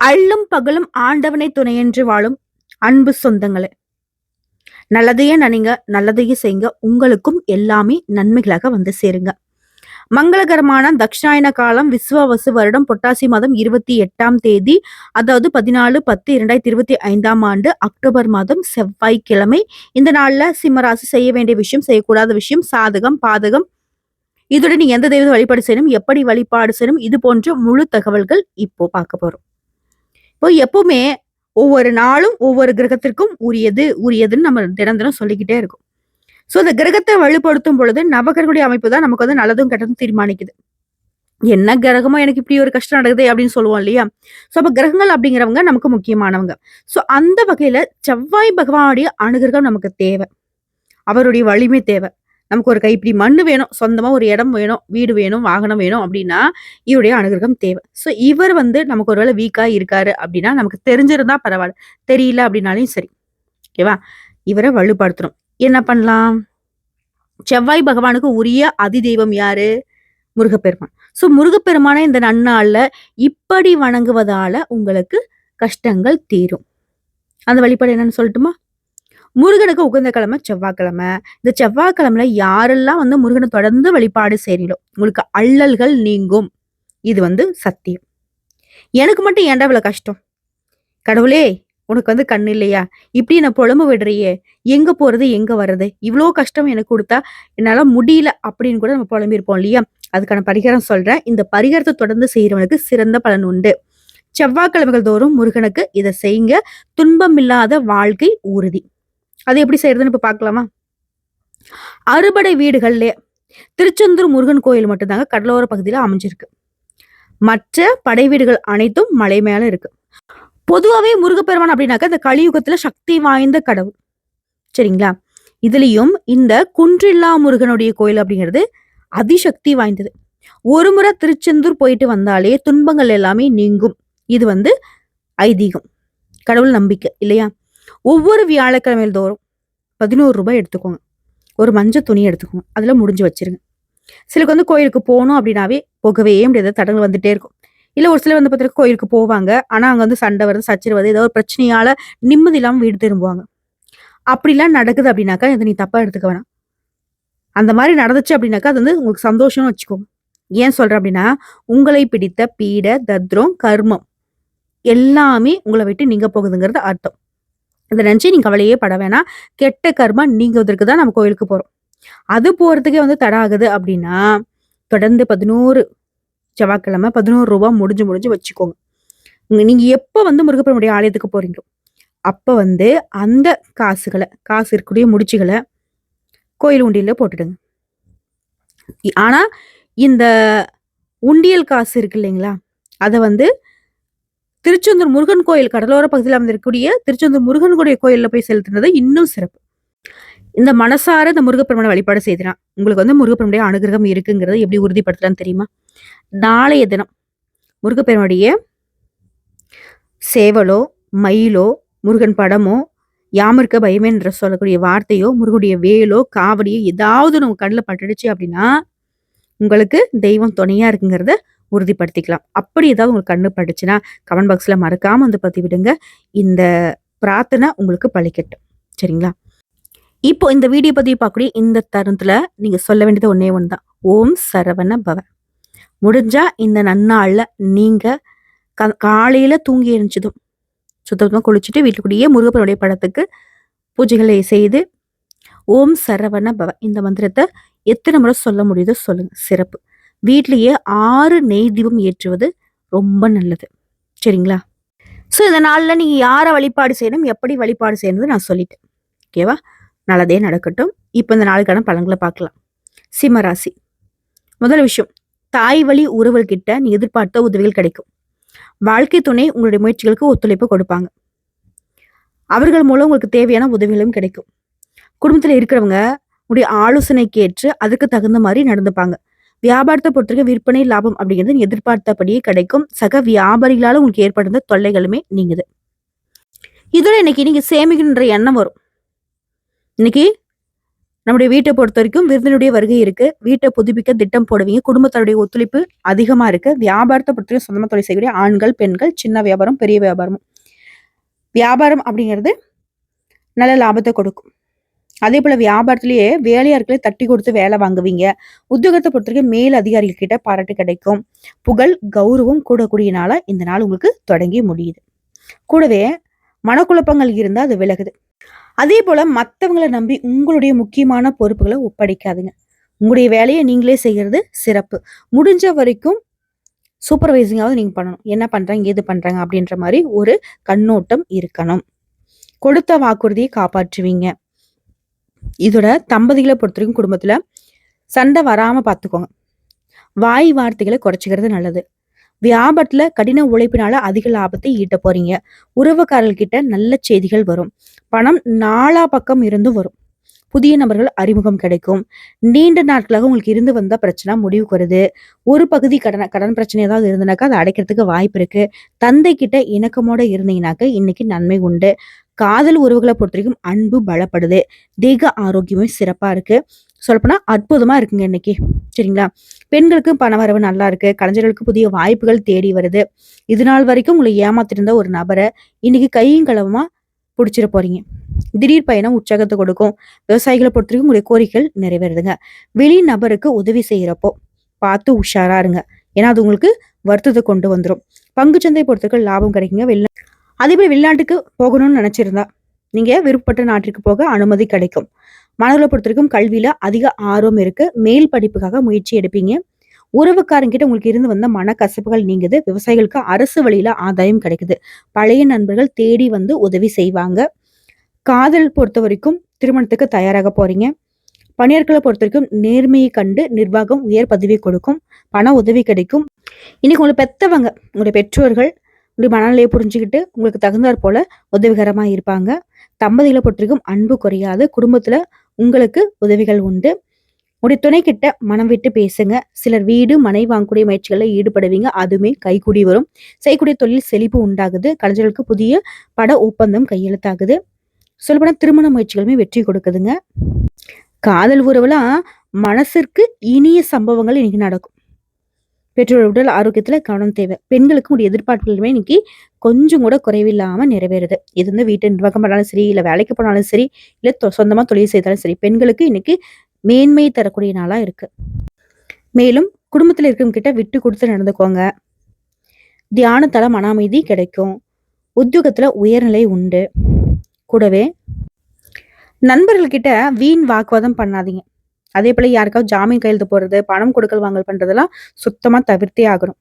அள்ளும் பகலும் ஆண்டவனை துணையென்று வாழும் அன்பு சொந்தங்களே. நல்லதையே நினைங்க நல்லதையே செய்யுங்க. உங்களுக்கும் எல்லாமே நன்மைகளாக வந்து சேருங்க. மங்களகரமான தக்ஷாயன காலம் விஸ்வவசு வருடம் பொட்டாசி மாதம் இருபத்தி எட்டாம் தேதி அதாவது பதினாலு பத்து இரண்டாயிரத்தி இருபத்தி ஐந்தாம் ஆண்டு அக்டோபர் மாதம் செவ்வாய்க்கிழமை. இந்த நாள்ல சிம்மராசி செய்ய வேண்டிய விஷயம் செய்யக்கூடாத விஷயம் சாதகம் பாதகம். இதுடன் எந்த தெய்வத்தை வழிபாடு செய்யணும் எப்படி வழிபாடு செய்யணும் இது போன்ற முழு தகவல்கள் இப்போ பார்க்க போறோம். இப்போ எப்பவுமே ஒவ்வொரு நாளும் ஒவ்வொரு கிரகத்திற்கும் உரியது உரியதுன்னு நம்ம தினம் தினம் சொல்லிக்கிட்டே இருக்கும். ஸோ அந்த கிரகத்தை வலுப்படுத்தும் பொழுது நவகிரகங்களுடைய அமைப்பு தான் நமக்கு வந்து நல்லதும் கெட்டதும் தீர்மானிக்குது. என்ன கிரகமோ எனக்கு இப்படி ஒரு கஷ்டம் நடக்குது அப்படின்னு சொல்லுவோம் இல்லையா? ஸோ அப்போ கிரகங்கள் அப்படிங்கிறவங்க நமக்கு முக்கியமானவங்க. ஸோ அந்த வகையில செவ்வாய் பகவானுடைய அனுகிரகம் நமக்கு தேவை. அவருடைய வலிமை தேவை. நமக்கு ஒரு கைப்பிடி மண்ணு வேணும் சொந்தமா ஒரு இடம் வேணும் வீடு வேணும் வாகனம் வேணும் அப்படின்னா இவருடைய அனுகிரகம் தேவை. ஸோ இவர் வந்து நமக்கு ஒருவேளை வீக்கா இருக்காரு அப்படின்னா நமக்கு தெரிஞ்சிருந்தா பரவாயில்ல. தெரியல அப்படின்னாலும் சரி. ஓகேவா இவரை வலுப்படுத்தணும். என்ன பண்ணலாம்? செவ்வாய் பகவானுக்கு உரிய அதி தெய்வம் யாரு? முருகப்பெருமான். ஸோ முருகப்பெருமானை இந்த நன்னாள்ல இப்படி வணங்குவதால உங்களுக்கு கஷ்டங்கள் தீரும். அந்த வழிபாடு என்னன்னு சொல்லட்டுமா? முருகனுக்கு உகந்த கிழமை செவ்வாய்க்கிழமை. இந்த செவ்வாய்க்கிழமையில யாரெல்லாம் வந்து முருகனை தொடர்ந்து வழிபாடு செய்றீங்களோ உங்களுக்கு அள்ளல்கள் நீங்கும். இது வந்து சத்தியம். எனக்கு மட்டும் ஏன்டா இவ்வளவு கஷ்டம்? கடவுளே உனக்கு வந்து கண்ணு இல்லையா? இப்படி நான் புலம்பு விடுறியே. எங்க போறது எங்க வர்றது? இவ்வளோ கஷ்டம் எனக்கு கொடுத்தா என்னால முடியல அப்படின்னு கூட நம்ம புலம்பிருப்போம் இல்லையா? அதுக்கான பரிகாரம் சொல்றேன். இந்த பரிகாரத்தை தொடர்ந்து செய்யறவனுக்கு சிறந்த பலன் உண்டு. செவ்வாய்க்கிழமைகள் தோறும் முருகனுக்கு இதை செய்யுங்க. துன்பமில்லாத வாழ்க்கை உறுதி அது எப்படி செய்யறதுன்னு இப்ப பார்க்கலாமா அறுபடை வீடுகள்ல திருச்செந்தூர் முருகன் கோயில் மட்டும்தாங்க கடலோர பகுதியில அமைஞ்சிருக்கு. மற்ற படை வீடுகள் அனைத்தும் மலை மேல இருக்கு. பொதுவாகவே முருகப்பெருமான் அப்படின்னாக்க இந்த கலியுகத்துல சக்தி வாய்ந்த கடவுள். சரிங்களா? இதுலயும் இந்த குன்றில்லா முருகனுடைய கோயில் அப்படிங்கிறது அதிசக்தி வாய்ந்தது. ஒரு முறை திருச்செந்தூர் போயிட்டு வந்தாலே துன்பங்கள் எல்லாமே நீங்கும். இது வந்து ஐதீகம். கடவுள் நம்பிக்கை இல்லையா? ஒவ்வொரு வியாழக்கிழமையில் தோறும் பதினோரு ரூபாய் எடுத்துக்கோங்க. ஒரு மஞ்சள் துணி எடுத்துக்கோங்க. அதில் முடிஞ்சு வச்சிருங்க. சிலருக்கு வந்து கோயிலுக்கு போகணும் அப்படின்னாவே போகவே முடியாது. தடங்கள் வந்துட்டே இருக்கும். இல்லை ஒரு சிலர் வந்து பார்த்தீங்கன்னா கோயிலுக்கு போவாங்க. ஆனால் அங்கே வந்து சண்டை வருது சச்சரவு வருது. ஏதோ ஒரு பிரச்சனையால் நிம்மதி இல்லாமல் வீடு திரும்புவாங்க. அப்படிலாம் நடக்குது அப்படின்னாக்கா இதை நீ தப்பாக எடுத்துக்க வேணாம். அந்த மாதிரி நடந்துச்சு அப்படின்னாக்கா அது வந்து உங்களுக்கு சந்தோஷம்னு வச்சுக்கோங்க. ஏன் சொல்கிறேன் அப்படின்னா உங்களை பிடித்த பீட தத்ரம் கர்மம் எல்லாமே உங்களை விட்டு நீங்க போகுதுங்கிறது அர்த்தம். இதை நினச்சி நீங்கள் கவலையே பட வேணாம். கெட்ட கர்மா நீங்கிறதுக்கு தான் நம்ம கோயிலுக்கு போகிறோம் அது போகிறதுக்கே வந்து தடை ஆகுது அப்படின்னா தொடர்ந்து பதினோரு செவ்வாய்க்கிழமை பதினோரு ரூபா முடிஞ்சு முடிஞ்சு வச்சுக்கோங்க. நீங்கள் எப்போ வந்து முருகப்பெருமுடைய ஆலயத்துக்கு போகிறீங்களோ அப்போ வந்து அந்த காசுகளை காசு இருக்கக்கூடிய முடிச்சுகளை கோயில் உண்டியில் போட்டுடுங்க. ஆனால் இந்த உண்டியல் காசு இருக்கு இல்லைங்களா அதை வந்து திருச்செந்தூர் முருகன் கோயில் கடலோர பகுதியில் அமைந்திருக்கக்கூடிய திருச்செந்தூர் முருகனுடைய கோயிலில் போய் செலுத்துனது இன்னும் சிறப்பு. இந்த மனசார இந்த முருகப்பெருமனை வழிபாடு செய்தனா உங்களுக்கு வந்து முருகப்பெருமனுடைய அனுகிரகம் இருக்குங்கிறத எப்படி உறுதிப்படுத்தலாம்னு தெரியுமா? நாளைய தினம் முருகப்பெருமனுடைய சேவலோ மயிலோ முருகன் படமோ யாமிருக்க பயமேன்ற சொல்லக்கூடிய வார்த்தையோ முருகனுடைய வேலோ காவடியோ ஏதாவது உங்க கண்ணில் பட்டுடுச்சு அப்படின்னா உங்களுக்கு தெய்வம் துணையா இருக்குங்கிறத உறுதிப்படுத்திக்கலாம். அப்படி ஏதாவது உங்களுக்கு கண்ணு பட்டுச்சுன்னா கமெண்ட் பாக்ஸில் மறக்காமல் வந்து பற்றி விடுங்க இந்த பிரார்த்தனை உங்களுக்கு பழிக்கட்டும் சரிங்களா? இப்போ இந்த வீடியோ பதிவு பார்க்கக்கூடிய இந்த தருணத்தில் நீங்கள் சொல்ல வேண்டியது ஒன்றே ஒன்று தான் ஓம் சரவண பவ. முடிஞ்சா இந்த நன்னாளில் நீங்கள் க- காலையில் தூங்கி எழுந்ததும் சுத்தமாக குளிச்சுட்டு வீட்டுக்குள்ளேயே முருகப்பனுடைய படத்துக்கு பூஜைகளை செய்து ஓம் சரவண பவ. இந்த மந்திரத்தை எத்தனை முறை சொல்ல முடியுதோ சொல்லுங்கள் சிறப்பு. வீட்லேயே ஆறு நெய் தீபம் ஏற்றுவது ரொம்ப நல்லது. சரிங்களா? ஸோ இந்த நாளில் நீங்கள் யாரை வழிபாடு செய்யணும் எப்படி வழிபாடு செய்யணும்னு நான் சொல்லிட்டேன். ஓகேவா நல்லதே நடக்கட்டும். இப்போ இந்த நாளுக்கான பலன்களை பார்க்கலாம். சிம்மராசி. முதல் விஷயம் தாய் வழி உறவுகிட்ட நீ எதிர்பார்த்த உதவிகள் கிடைக்கும். வாழ்க்கை துணை உங்களுடைய முயற்சிகளுக்கு ஒத்துழைப்பு கொடுப்பாங்க. அவர்கள் மூலம் உங்களுக்கு தேவையான உதவிகளும் கிடைக்கும். குடும்பத்தில் இருக்கிறவங்க உங்களுடைய ஆலோசனைக்கு ஏற்று அதுக்கு தகுந்த மாதிரி நடந்துப்பாங்க. வியாபாரத்தை பொறுத்தவரைக்கும் விற்பனை லாபம் அப்படிங்கிறது நீ எதிர்பார்த்தபடியே கிடைக்கும். சக வியாபாரிகளால உங்களுக்கு ஏற்படுத்த தொல்லைகளுமே நீங்குது. இதோட இன்னைக்கு நீங்க சேமிக்கணுன்ற எண்ணம் வரும். இன்னைக்கு நம்முடைய வீட்டை பொறுத்த வரைக்கும் விருந்தினுடைய வருகை இருக்கு. வீட்டை புதுப்பிக்க திட்டம் போடுவீங்க. குடும்பத்தோடைய ஒத்துழைப்பு அதிகமா இருக்கு. வியாபாரத்தை பொறுத்தவரைக்கும் சொந்தமாக தொழில் செய்யக்கூடிய ஆண்கள் பெண்கள் சின்ன வியாபாரம் பெரிய வியாபாரம். வியாபாரம் அப்படிங்கிறது நல்ல லாபத்தை கொடுக்கும். அதே போல வியாபாரத்திலேயே வேலையாட்களை தட்டி கொடுத்து வேலை வாங்குவீங்க. உத்தியோகத்தை பொறுத்த வரைக்கும் மேல் அதிகாரிகள் கிட்ட பாராட்டு கிடைக்கும். புகழ் கௌரவம் கூடக்கூடிய இந்த நாள் உங்களுக்கு தொடங்கி முடியுது. கூடவே மனக்குழப்பங்கள் இருந்தால் அது விலகுது. அதே போல மற்றவங்களை நம்பி உங்களுடைய முக்கியமான பொறுப்புகளை ஒப்படைக்காதுங்க. உங்களுடைய வேலையை நீங்களே செய்கிறது சிறப்பு. முடிஞ்ச வரைக்கும் சூப்பர்வைசிங்காவது நீங்கள் பண்ணணும். என்ன பண்ணுறாங்க ஏது பண்ணுறாங்க அப்படின்ற மாதிரி ஒரு கண்ணோட்டம் இருக்கணும். கொடுத்த வாக்குறுதியை காப்பாற்றுவீங்க. இதோட தம்பதிகளை பொறுத்த வரைக்கும் குடும்பத்துல சண்டை வராம பார்த்துக்கோங்க வாய் வார்த்தைகளை குறைச்சிக்கிறது நல்லது. வியாபாரத்துல கடின உழைப்பினால அதிக லாபத்தை ஈட்ட போறீங்க. உறவுக்காரர்கிட்ட நல்ல செய்திகள் வரும். பணம் நாலா பக்கம் இருந்தும் வரும். புதிய நபர்கள் அறிமுகம் கிடைக்கும். நீண்ட நாட்களாக உங்களுக்கு இருந்து வந்த பிரச்சனை முடிவுக்கு வருது. ஒரு பகுதி கடன் கடன் பிரச்சனை ஏதாவது இருந்தனாக்கா அதை அடைக்கிறதுக்கு வாய்ப்பு இருக்கு. தந்தை கிட்ட இணக்கமோட இருந்தீங்கனாக்க இன்னைக்கு நன்மை உண்டு. காதல் உறவுகளை பொறுத்த வரைக்கும் அன்பு பலப்படுது. தேக ஆரோக்கியமும் சிறப்பாக இருக்கு. சொல்லப்போனால் அற்புதமாக இருக்குங்க இன்னைக்கு. சரிங்களா? பெண்களுக்கு பணவரவு நல்லா இருக்கு. கலைஞர்களுக்கு புதிய வாய்ப்புகள் தேடி வருது. இது நாள் வரைக்கும் உங்களை ஏமாத்திருந்த ஒரு நபரை இன்னைக்கு கையும் களவுமா பிடிச்சிட போறீங்க. திடீர் பயணம் உற்சாகத்தை கொடுக்கும். விவசாயிகளை பொறுத்த வரைக்கும் உங்களுடைய கோரிக்கைகள் நிறைவேறுதுங்க. வெளி நபருக்கு உதவி செய்யறப்போ பார்த்து உஷாரா இருங்க. ஏன்னா அது உங்களுக்கு வருத்தத்தை கொண்டு வந்துடும் பங்குச்சந்தை பொறுத்தவரைக்கும் லாபம் கிடைக்குங்க. வெளி அதே வெளிநாட்டுக்கு போகணும்னு நினச்சிருந்தா நீங்கள் விருப்பப்பட்ட நாட்டிற்கு போக அனுமதி கிடைக்கும். மாணவர்களை பொறுத்த வரைக்கும் கல்வியில் அதிக ஆர்வம் இருக்கு. மேல் படிப்புக்காக முயற்சி எடுப்பீங்க. உறவுக்காரங்கிட்ட உங்களுக்கு இருந்து வந்த மனக்கசப்புகள் நீங்குது. விவசாயிகளுக்கு அரசு வழியில் ஆதாயம் கிடைக்குது. பழைய நண்பர்கள் தேடி வந்து உதவி செய்வாங்க. காதல் பொறுத்த வரைக்கும் திருமணத்துக்கு தயாராக போகிறீங்க பணியாட்களை பொறுத்த வரைக்கும் நேர்மையை கண்டு நிர்வாகம் உயர் பதவி கொடுக்கும். பண உதவி கிடைக்கும். இன்னைக்கு உங்களை பெற்றவங்க உங்களுடைய பெற்றோர்கள் இப்படி மனநிலையை புரிஞ்சுக்கிட்டு உங்களுக்கு தகுந்தாற் போல உதவிகரமாக இருப்பாங்க. தம்பதிகளை பொறுத்த அன்பு குறையாது. குடும்பத்தில் உங்களுக்கு உதவிகள் உண்டு. உடைய துணை கிட்ட மனம் விட்டு பேசுங்க. சிலர் வீடு மனை வாங்கக்கூடிய முயற்சிகளில் ஈடுபடுவீங்க. அதுவுமே கைகூடி வரும். செய்யக்கூடிய தொழில் செழிப்பு உண்டாகுது. கலைஞர்களுக்கு புதிய பட ஒப்பந்தம் கையெழுத்தாகுது. சொல்லப்போனா திருமண முயற்சிகளுமே வெற்றி கொடுக்குதுங்க. காதல் உறவுலாம் மனசிற்கு இனிய சம்பவங்கள் இன்னைக்கு நடக்கும். பெற்றோர் உடல் ஆரோக்கியத்துல கவனம் தேவை. பெண்களுக்கு உடைய எதிர்பார்ப்புகளுமே இன்னைக்கு கொஞ்சம் கூட குறைவில்லாம நிறைவேறுது. இது வந்து வீட்டு நிர்வாகம் பண்ணாலும் சரி இல்ல வேலைக்கு போனாலும் சரி இல்ல தொ- சொந்தமா தொழில் செய்தாலும் சரி பெண்களுக்கு இன்னைக்கு மேன்மை தரக்கூடிய நாளா இருக்கு. மேலும் குடும்பத்துல இருக்கவங்க கிட்ட விட்டு கொடுத்து நடந்துக்கோங்க. தியானத்தால மன அமைதி கிடைக்கும். உத்தியோகத்துல உயர்நிலை உண்டு. கூடவே நண்பர்கள்கிட்ட வீண் வாக்குவாதம் பண்ணாதீங்க. அதே போல யாருக்காவது ஜாமீன் கையெழுத்து போடுறது பணம் கொடுக்கல் வாங்கல் பண்றதெல்லாம் சுத்தமா தவிர்த்தே ஆகணும்.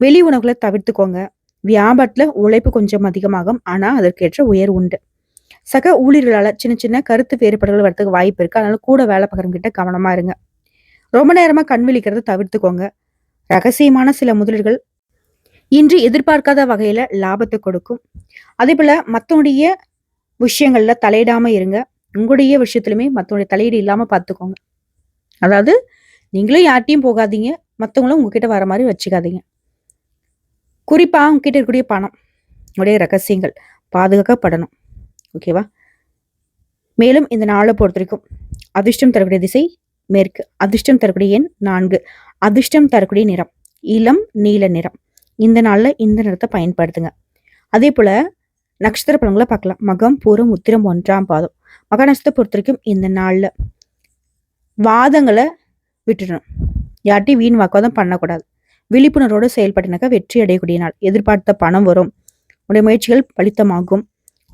வெளி உணவுகளை தவிர்த்துக்கோங்க. வியாபாரத்துல உழைப்பு கொஞ்சம் அதிகமாகும். ஆனா அதற்கேற்ற உயர் உண்டு. சக ஊழியர்களால சின்ன சின்ன கருத்து வேறுபாடுகள் வரதுக்கு வாய்ப்பு இருக்கு. அதனால கூட வேலை பார்க்குறவங்க கிட்ட கவனமா இருங்க. ரொம்ப நேரமா கண் விழிக்கிறத தவிர்த்துக்கோங்க. ரகசியமான சில முதலீடுகள் இன்று எதிர்பார்க்காத வகையில லாபத்தை கொடுக்கும். அதே போல மத்தவனுடைய விஷயங்கள்ல தலையிடாம இருங்க. உங்களுடைய விஷயத்துலையுமே மற்றவங்களுடைய தலையீடு இல்லாமல் பார்த்துக்கோங்க அதாவது நீங்களும் யார்ட்டையும் போகாதீங்க மற்றவங்களும் உங்ககிட்ட வர மாதிரி வச்சுக்காதீங்க. குறிப்பாக உங்ககிட்ட இருக்கக்கூடிய பணம் உங்களுடைய ரகசியங்கள் பாதுகாக்கப்படணும். ஓகேவா மேலும் இந்த நாளை பொறுத்த வரைக்கும் அதிர்ஷ்டம் தரக்கூடிய திசை மேற்கு அதிர்ஷ்டம் தரக்கூடிய எண் நான்கு அதிர்ஷ்டம் தரக்கூடிய நிறம் இளம் நீல நிறம். இந்த நாளில் இந்த நிறத்தை பயன்படுத்துங்க. அதே போல் நட்சத்திர பழங்களை பார்க்கலாம். மகம் பூரம் உத்திரம் ஒன்றாம் பாதம். மக பொறுத்த வரைக்கும் இந்த நாள்ல வாதங்களை விட்டுடணும். யார்ட்டையும் வீண் வாக்குவாதம் பண்ணக்கூடாது. விழிப்புணர்வோடு செயல்பட்டினாக்கா வெற்றி அடையக்கூடிய நாள். எதிர்பார்த்த பணம் வரும். உடைய முயற்சிகள் பலித்தமாகும்.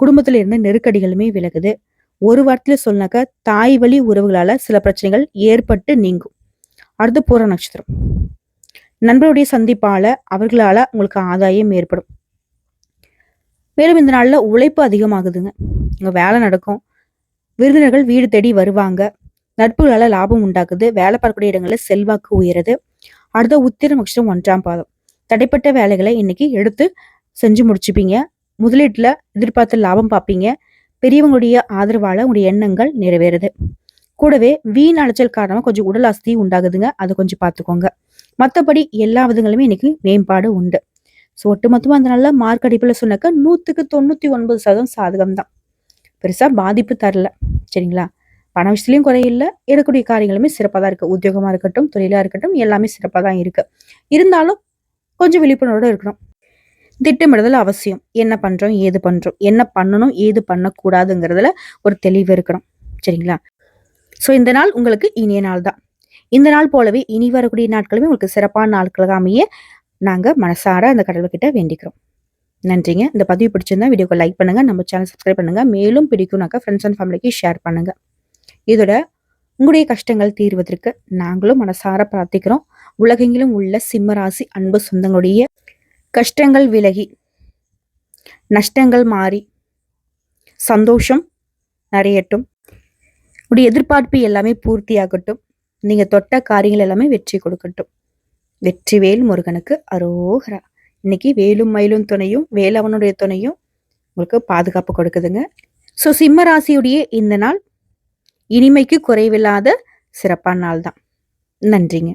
குடும்பத்துல இருந்த நெருக்கடிகளுமே விலகுது. ஒரு வாரத்துல சொன்னாக்கா தாய் வழி உறவுகளால சில பிரச்சனைகள் ஏற்பட்டு நீங்கும். அடுத்து பூர நட்சத்திரம். நண்பருடைய சந்திப்பால அவர்களால உங்களுக்கு ஆதாயம் ஏற்படும். மேலும் இந்த நாள்ல உழைப்பு அதிகமாகுதுங்க. உங்கள் வேலை நடக்கும். விருந்தினர்கள் வீடு தேடி வருவாங்க. நட்புகளால லாபம் உண்டாக்குது. வேலை பார்க்கக்கூடிய இடங்களில் செல்வாக்கு உயருது. அடுத்த உத்திர நட்சத்திரம் ஒன்றாம் பாதம். தடைப்பட்ட வேலைகளை இன்னைக்கு எடுத்து செஞ்சு முடிச்சுப்பீங்க. முதலீட்டுல எதிர்பார்த்த லாபம் பார்ப்பீங்க. பெரியவங்களுடைய ஆதரவால உங்களுடைய எண்ணங்கள் நிறைவேறுது. கூடவே வீண் அலைச்சல் காரணமாக கொஞ்சம் உடல் அசதி உண்டாகுதுங்க. அதை கொஞ்சம் பார்த்துக்கோங்க. மற்றபடி எல்லா விதங்களுமே இன்னைக்கு மேம்பாடு உண்டு. ஸோ ஒட்டுமொத்தமாக அந்த நல்ல மார்க் அடிப்பில் சொன்னாக்கா நூற்றுக்கு தொண்ணூற்றி ஒன்பது சதவீதம் சாதகம் தான் பெருசாக பாதிப்பு தரல. சரிங்களா? பண விஷயத்துலையும் குறையில்லை. எடுக்கக்கூடிய காரியங்களுமே சிறப்பாக தான் இருக்குது உத்தியோகமாக இருக்கட்டும் தொழிலாக இருக்கட்டும் எல்லாமே சிறப்பாக தான் இருக்குது இருந்தாலும் கொஞ்சம் விழிப்புணர்வோடு இருக்கணும். திட்டமிடுதல் அவசியம். என்ன பண்ணுறோம் ஏது பண்ணுறோம் என்ன பண்ணணும் ஏது பண்ணக்கூடாதுங்கிறதுல ஒரு தெளிவு இருக்கணும். சரிங்களா? ஸோ இந்த நாள் உங்களுக்கு இனிய நாள் தான். இந்த நாள் போலவே இனி வரக்கூடிய நாட்களுமே உங்களுக்கு சிறப்பான நாட்களாக அமைய நாங்கள் மனசார அந்த கடவுள்கிட்ட வேண்டிக்கிறோம். நன்றிங்க. இந்த பதிவு பிடிச்சிருந்தா வீடியோக்கு லைக் பண்ணுங்கள் நம்ம சேனல் சப்ஸ்கிரைப் பண்ணுங்கள் மேலும் பிடிக்கும்னாக்கா ஃப்ரெண்ட்ஸ் அண்ட் ஃபேமிலிக்கு ஷேர் பண்ணுங்கள் இதோட உங்களுடைய கஷ்டங்கள் தீர்வதற்கு நாங்களும் மனசார பிரார்த்திக்கிறோம். உலகெங்கிலும் உள்ள சிம்மராசி அன்பு சொந்தங்களுடைய கஷ்டங்கள் விலகி நஷ்டங்கள் மாறி சந்தோஷம் நிறையட்டும். உடைய எதிர்பார்ப்பு எல்லாமே பூர்த்தியாகட்டும். நீங்கள் தொட்ட காரியங்கள் எல்லாமே வெற்றி கொடுக்கட்டும். வெற்றிவேல் முருகனுக்கு அரோகரா. இன்னைக்கு வேலும் மயிலும் துணையும் வேலவனுடைய துணையும் உங்களுக்கு பாதுகாப்பு கொடுக்குதுங்க. ஸோ சிம்ம ராசியுடைய இந்த நாள் இனிமைக்கு குறைவில்லாத சிறப்பான நாள் தான் நன்றிங்க.